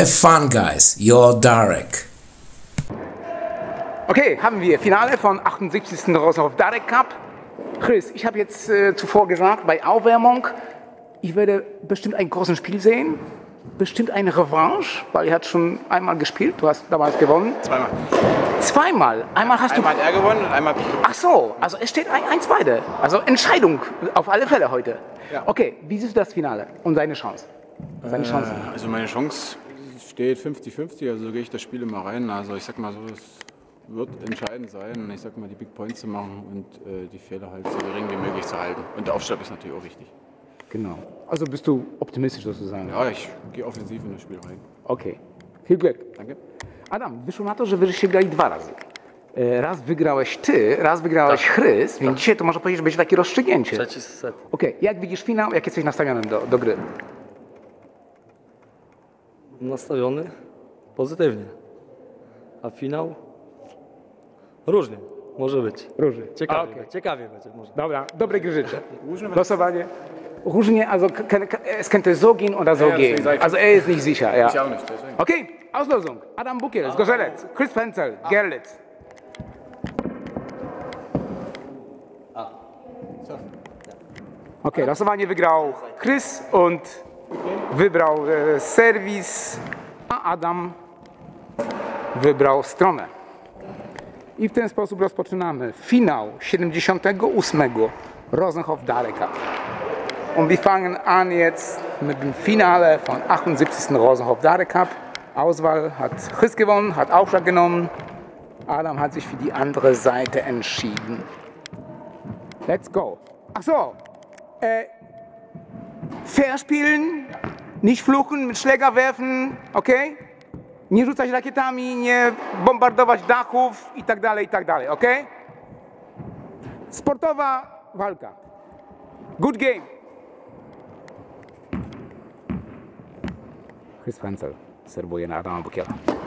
Have fun, guys. You're Darek. Okay, haben wir Finale von 78. Rosenhof Darek Cup. Chris, ich habe jetzt äh, zuvor gesagt, bei Aufwärmung, ich werde bestimmt ein großes Spiel sehen. Bestimmt eine Revanche, weil er hat schon einmal gespielt. Du hast damals gewonnen. Zweimal. Zweimal. Einmal hast Einmal du. hat er gewonnen und einmal ich gewonnen. Ach so, also es steht ein- 1 beide. Also Entscheidung auf alle Fälle heute. Ja. Okay, wie siehst du das Finale und seine Chance? Seine Chancen. Also meine Chance steht 50-50, also so gehe ich das Spiel immer rein. Also ich sag mal so, es wird entscheidend sein, ich sag mal die Big Points zu machen und äh, die Fehler halt so gering wie möglich zu halten. Und der Aufschlag ist natürlich auch wichtig. Genau. Also bist du optimistisch sozusagen? Ja, ich gehe offensiv in das Spiel rein. Okej. Viel Glück. Danke. Adam, wyszło na to, że wyżeście grali dwa razy. E, Raz wygrałeś ty, raz wygrałeś Chrys, więc dzisiaj to można powiedzieć, że będzie takie rozstrzygnięcie. Trzeci set. Okej, jak widzisz finał, jak jesteś nastawiony do, do gry? Nastawiony pozytywnie. A finał? Różnie. Może być. Różnie. Ciekawie, Okej. ciekawie będzie może. Dobra, dobrej gry życzę. Losowanie. Różnie, also es könnte so gehen oder so gehen. Also er ist nicht sicher, ja. Ich auch nicht, deswegen. Okay, Auslosung. Adam Bukiel, Zgorzelec, Chris Fenzel, Gerlitz. Okay, losowanie wygrał Chris und wybrał e, serwis, a Adam wybrał stronę. I w ten sposób rozpoczynamy finał 78. Rosenhof Darek Cup. Und wir fangen an jetzt mit dem Finale von 78. Rosenhof Darek Cup. Auswahl hat Chris gewonnen, hat Aufschlag genommen. Adam hat sich für die andere Seite entschieden. Let's go. Ach so. Äh, fair spielen, nicht fluchen, mit Schläger werfen, okay? Nie rzucać rakietami, nie bombardować dachów i tak dalej, i tak dalej, okej? Sportowa walka. Good game. Chris Frenzel serwuje na Adama Bukiela.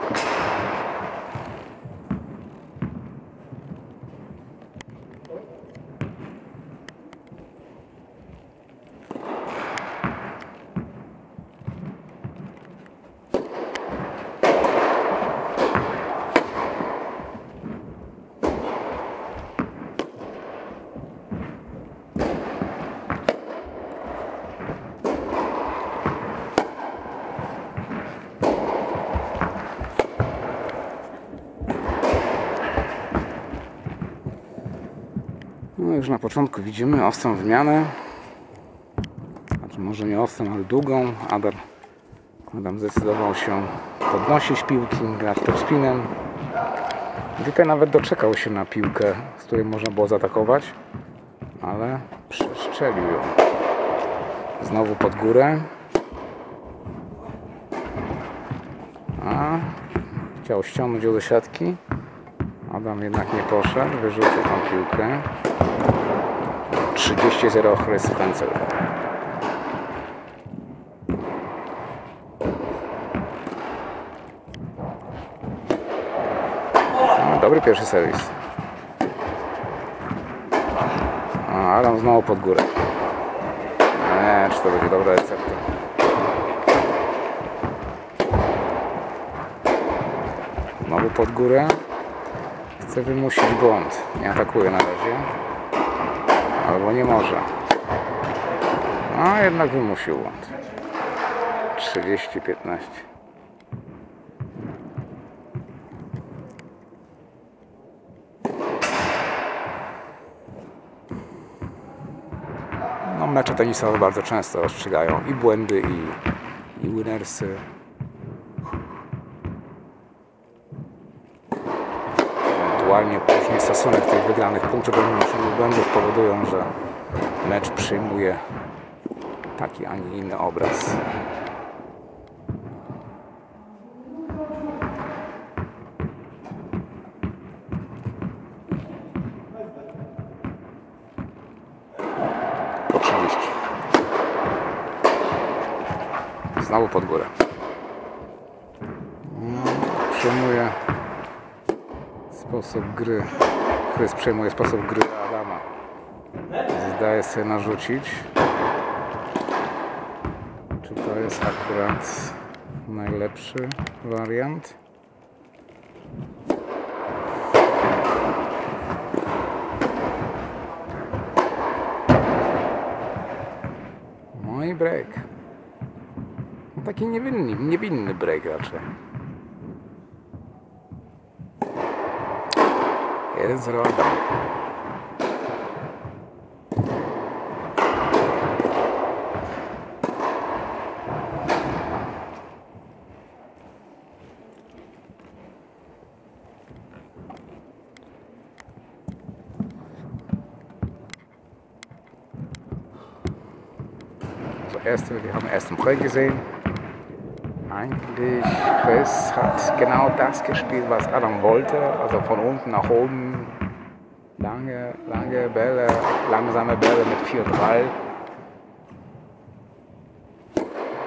Już na początku widzimy ostrą wymianę. Znaczy może nie ostrą, ale długą. Adam, Adam zdecydował się podnosić piłki, grać topspinem. Tutaj nawet doczekał się na piłkę, z której można było zaatakować, ale przestrzelił ją. Znowu pod górę. A chciał ściągnąć ją do siatki. Adam jednak nie poszedł, wyrzucił tą piłkę. 30-0 Chris Fenzel. No, dobry pierwszy serwis. A, Adam znowu pod górę. Nie, czy to będzie dobra recepta. Znowu pod górę. Chce wymusić błąd. Nie atakuje na razie. Albo nie może. A jednak wymusił błąd. 30-15. No, mecze tenisowe bardzo często rozstrzygają i błędy, i, i winnersy. Ewentualnie później stosunek tych wygranych punktów do błędów powodują, że mecz przyjmuje taki, a nie inny obraz. Po 30. Znowu pod górę. No, przejmuje sposób gry. Chris przejmuje sposób gry Adama. Zdaje sobie narzucić. Czy to jest akurat najlepszy wariant. No i break. Taki niewinny, niewinny break raczej. 1-0 Adam. Also erste, wir haben ersten Break gesehen. Eigentlich, Chris hat genau das gespielt, was Adam wollte. Also von unten nach oben. Lange, lange Bälle, langsame Bälle mit 4-3.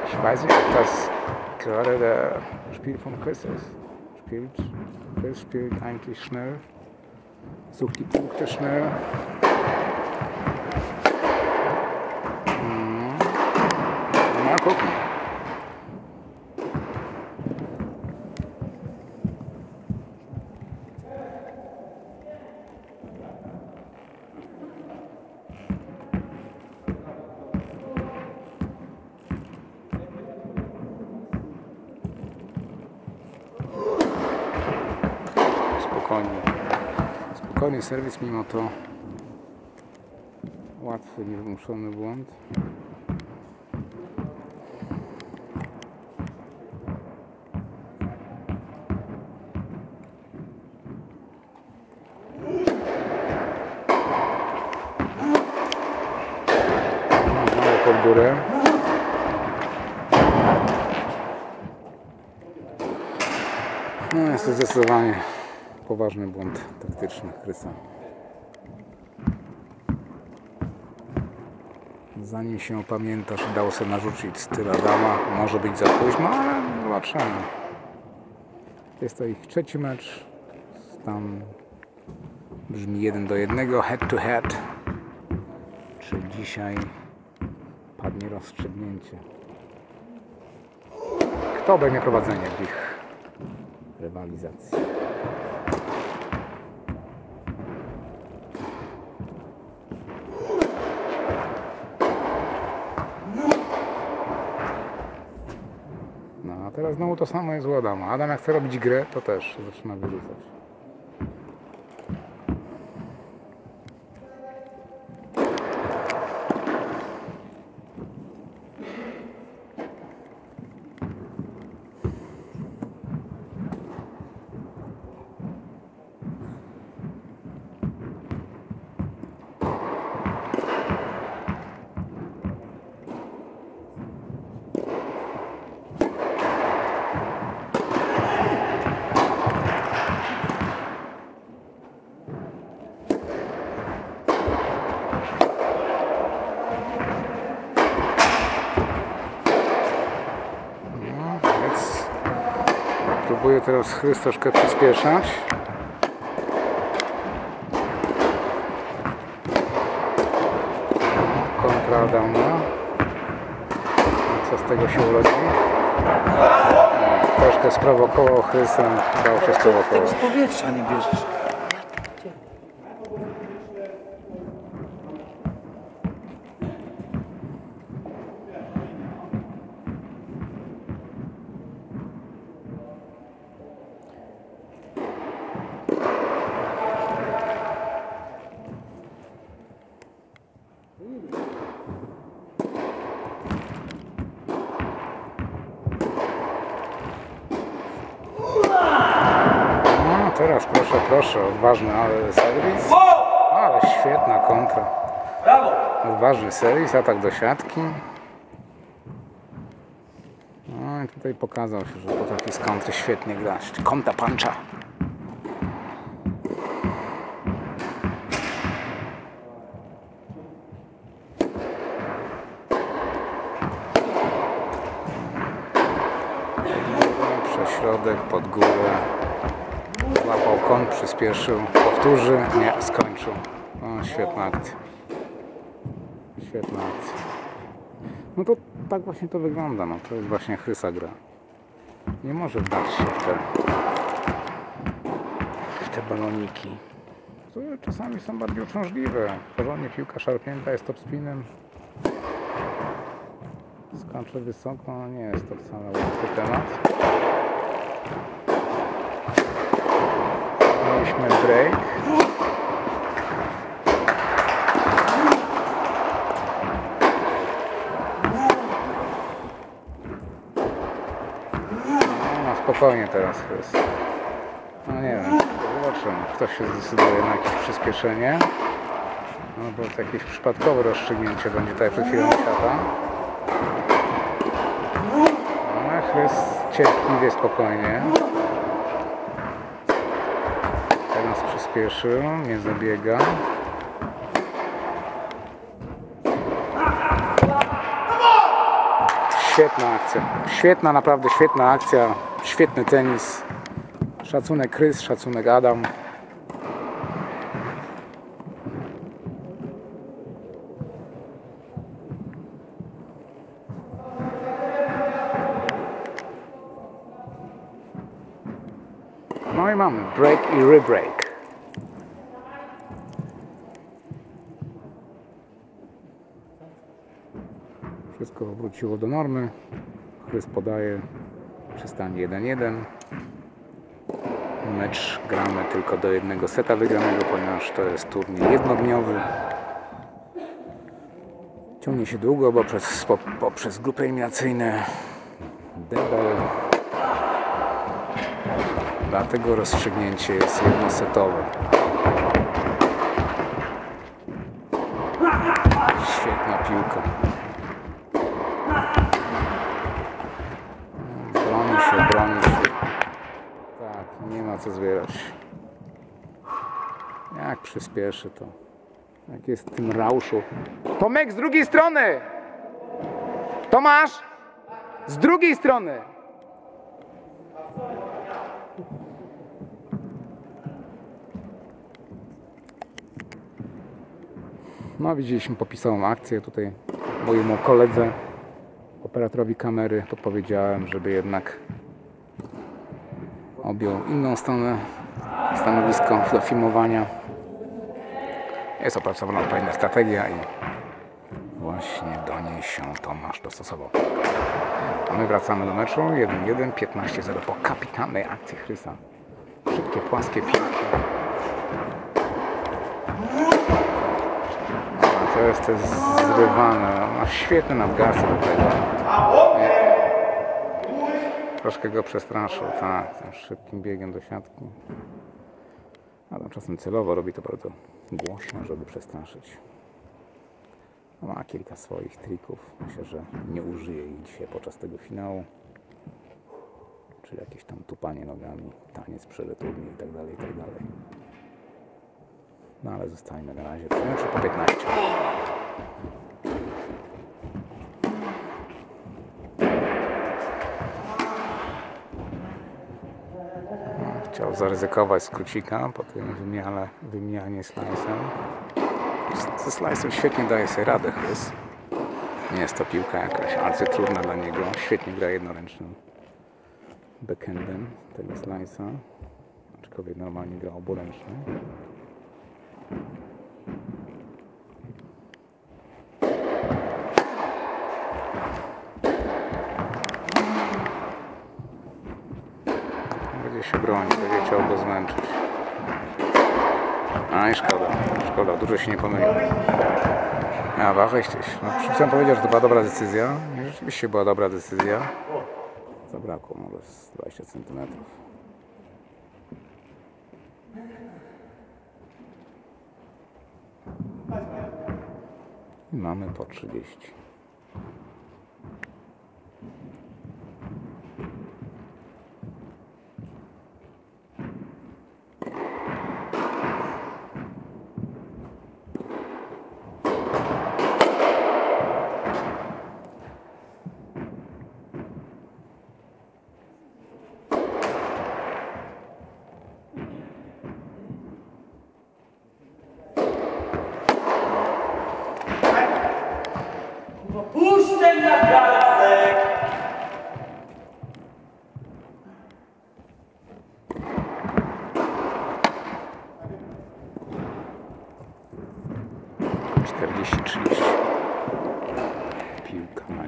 Ich weiß nicht, ob das gerade der Spiel von Chris ist. Spielt, Chris spielt eigentlich schnell, sucht die Punkte schnell. Mal gucken. Spokojny serwis mimo to łatwy, niewymuszony błąd. No jest to zdecydowanie poważny błąd taktyczny Krysa. Zanim się opamiętasz dało sobie narzucić styl Adama, może być za późno, ale zobaczymy. Jest to ich trzeci mecz. Stan brzmi 1 do 1, head to head. Czy dzisiaj padnie rozstrzygnięcie? Kto obejmie prowadzenie w ich rywalizacji? A teraz znowu to samo jest u Adama. Adam jak chce robić grę, to też zaczyna wyrzucać. No, więc próbuję teraz Chrys troszkę przyspieszać. Kontra Adama. Co z tego się? No, Troszkę sprowokował Chrysa, dał się. Z powietrza nie bierzesz. No teraz proszę, proszę, odważny serwis. Ale świetna kontra. Odważny serwis, atak do siatki. No i tutaj pokazał się, że potrafi z kontry świetnie grać. Kąta pancza. Przez środek, pod górę. Złapał kąt, przyspieszył, powtórzy, nie, skończył. O, świetna akcja. Świetna akcja. No to tak właśnie to wygląda, no to jest właśnie chrysa gra. nie może wdać się w te, w te baloniki. Które czasami są bardziej uciążliwe. Porządnie piłka szarpnięta jest top spinem. Skończę wysoko, no nie jest to wcale łatwy temat. Mieliśmy break. No spokojnie teraz jest. No nie wiem, zobaczymy. Ktoś się zdecyduje na jakieś przyspieszenie. No bo jakieś przypadkowe rozstrzygnięcie będzie tak przed chwilą świata. No, Chrys cierpliwie, spokojnie. Teraz przyspieszył, nie zabiega. Świetna akcja. Świetna, naprawdę świetna akcja. Świetny tenis. Szacunek Krys, szacunek Adam. No i mamy break i rebreak. Wszystko wróciło do normy. Chrys podaje przy stanie 1-1. Mecz gramy tylko do jednego seta wygranego, ponieważ to jest turniej jednodniowy. Ciągnie się długo, bo przez, po, poprzez grupy eliminacyjne debel. Dlatego rozstrzygnięcie jest jednosetowe. Świetna piłka. Broni się, broni się. Tak, nie ma co zbierać. Jak przyspieszy to. Jak jest w tym rauszu. Tomek z drugiej strony! Tomasz! Z drugiej strony! No widzieliśmy popisową akcję tutaj mojemu koledze, operatorowi kamery podpowiedziałem, żeby jednak objął inną stronę stanowisko do filmowania. Jest opracowana odpowiednia strategia i właśnie do niej się Tomasz dostosował. A my wracamy do meczu 1-1, 15-0 po kapitalnej akcji Chrysa. Szybkie, płaskie piłki. To jest to zrywane. Ma świetny nadgarstek tego. Troszkę go przestraszył, tak, tym szybkim biegiem do siatki. Ale czasem celowo robi to bardzo głośno, żeby przestraszyć. Ma kilka swoich trików. Myślę, że nie użyje ich dzisiaj podczas tego finału. Czyli jakieś tam tupanie nogami, taniec przeryturny i tak dalej, i tak. No ale zostańmy na razie po 15. Chciał zaryzykować skrócika po tym wymiale, wymianie slice'em. Ze slice'em świetnie daje sobie radę Chrys. Nie jest to piłka jakaś arcytrudna dla niego. Świetnie gra jednoręcznym backendem tego slice'a. Aczkolwiek normalnie gra oburęczny. Będzie się bronić, będzie A i szkoda, szkoda, dużo się nie pomylił. Ja, war richtig. No, chciałem powiedzieć, że to była dobra decyzja. Rzeczywiście była dobra decyzja. Zabrakło może z 20 cm. I mamy po 30.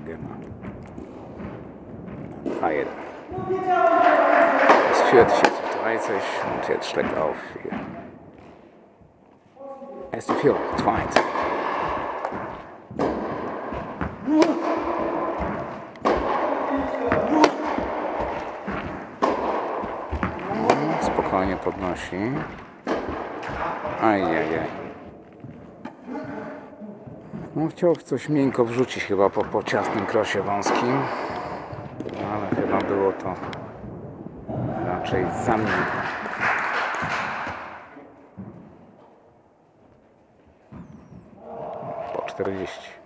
Genau. Ah, jeder. Es führt 40, und jetzt streckt auf. Hier. Erste Führung, 2 Spokojnie podnosi. Ajajaj. Aj. No, chciał w coś miękko wrzucić chyba po, po ciasnym krosie wąskim. Ale chyba było to raczej za miękko. Po 40.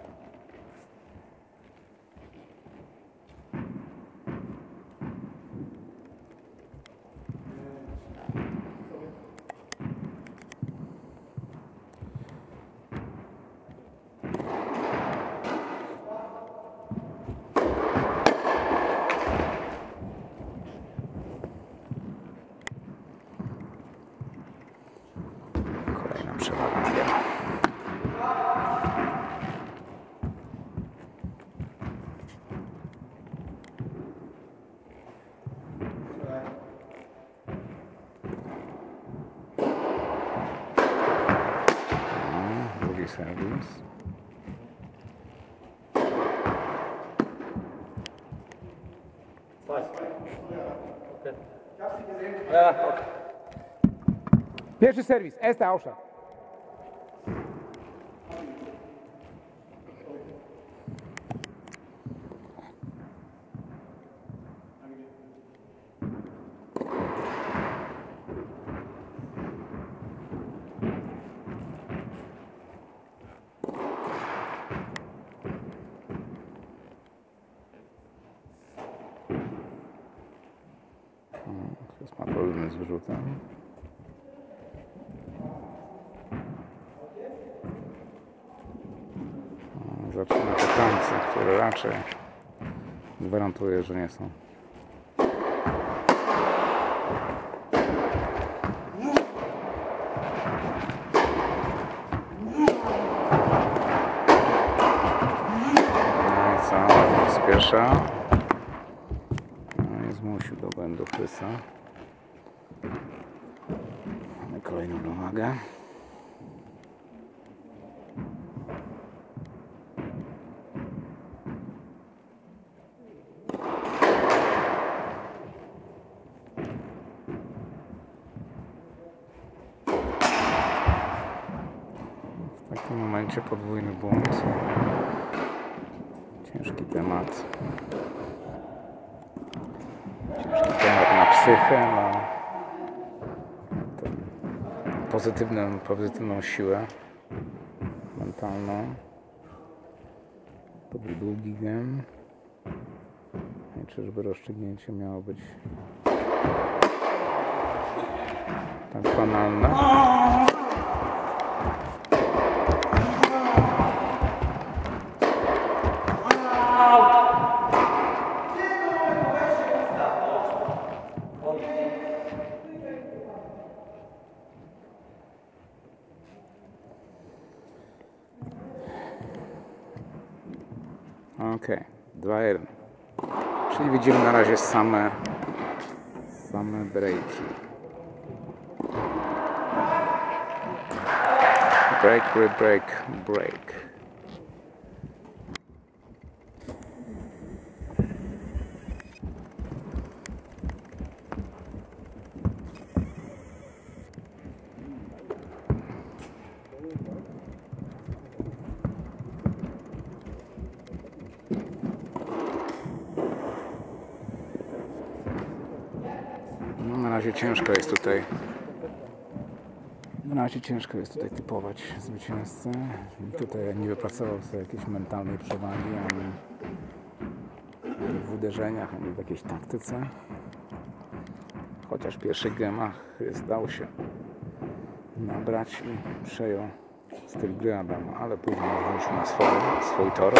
Was? Okay. Ja, okay. Pierwszy serwis, Esta Ausza. Które raczej gwarantuję, że nie są. No i co? Spiesza. No i zmusił do błędu Chrysa. Mamy kolejną równowagę. W takim momencie podwójny błąd. Ciężki temat. Ciężki temat na psychę, na pozytywną, pozytywną siłę mentalną. To był długi gem. I czyżby rozstrzygnięcie miało być tak banalne? 2-1. Czyli widzimy na razie same same breaki. Break, break, break, break. No, na razie ciężko jest tutaj. Na ciężko jest tutaj typować zwycięzcę. Tutaj nie wypracował sobie jakiejś mentalnej przewagi ani, ani w uderzeniach, ani w jakiejś taktyce. Chociaż w pierwszych gemach zdał się nabrać i przejął styl gry Adama, ale później wrócił na swój, swój tor.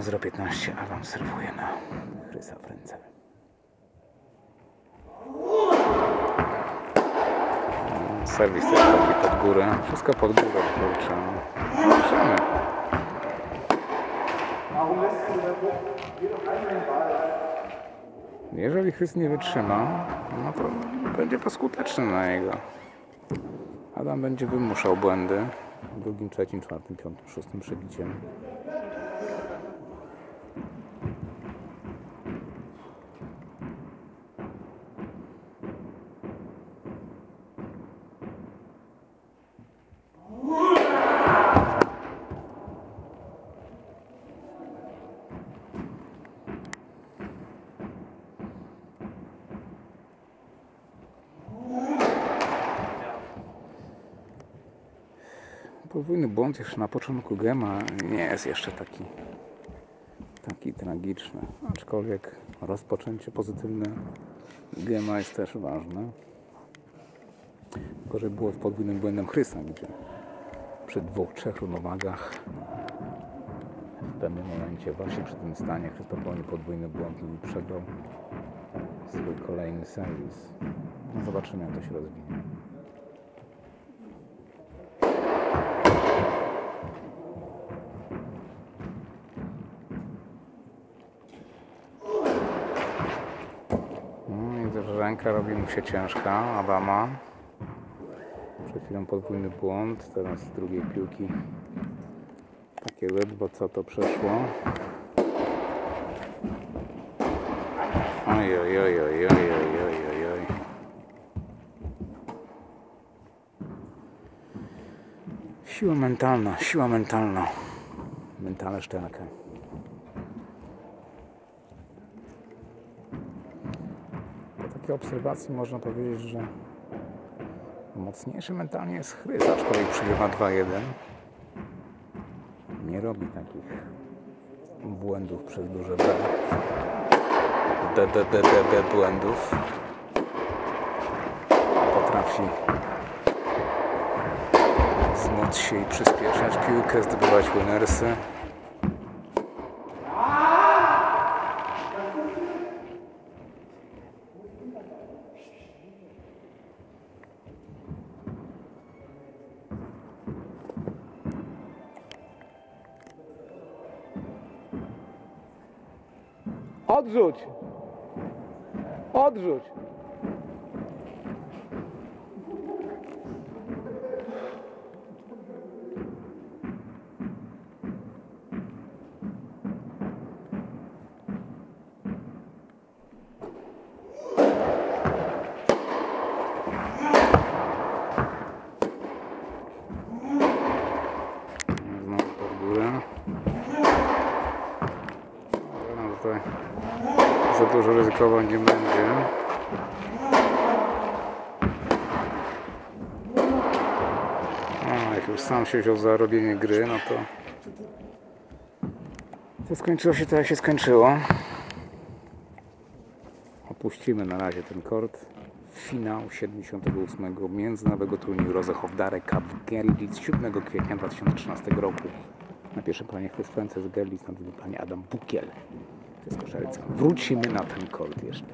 0,15, 2-1, 0,15. Adam serwuje na Chrysa w ręce. Serwis też taki pod górę. Wszystko pod górę, kurczę. Jeżeli Chrys nie wytrzyma, no to będzie to skuteczne na jego. Adam będzie wymuszał błędy drugim, trzecim, czwartym, piątym, szóstym przebiciem. Podwójny błąd jeszcze na początku gema nie jest jeszcze taki, taki tragiczny. Aczkolwiek rozpoczęcie pozytywne gema jest też ważne. Gorzej było z podwójnym błędem Chrysa, gdzie przy dwóch, trzech równowagach w pewnym momencie właśnie przy tym stanie Chrys popełnił podwójny błąd i przegrał swój kolejny serwis. No zobaczymy jak to się rozwinie. Widzę, że ręka robi mu się ciężka. Adama. Przed chwilą podwójny błąd. Teraz z drugiej piłki takie ledwo co to przeszło. Oj, oj, oj, oj, oj, oj, oj. Siła mentalna, siła mentalna. Mentale sztelkę. Takiej obserwacji można powiedzieć, że mocniejszy mentalnie jest Chrys, aczkolwiek przegrywa 2-1. Nie robi takich błędów przez duże B. D, D, D, D, D błędów. Potrafi zmóc się i przyspieszać piłkę, zdobywać winersy. Odrzuć! Odrzuć! Dużo ryzykowań nie będzie. A, jak już sam się wziął za robienie gry, no to to skończyło się tak jak się skończyło. Opuścimy na razie ten kort. Finał 78. międzynarodowego turnieju Rozechow-Darek Cup w Gerlitz 7 kwietnia 2013 roku. Na pierwszym planie Chrystujący z Gerlitz, na drugim planie Adam Bukiel. Wrócimy na ten kort jeszcze.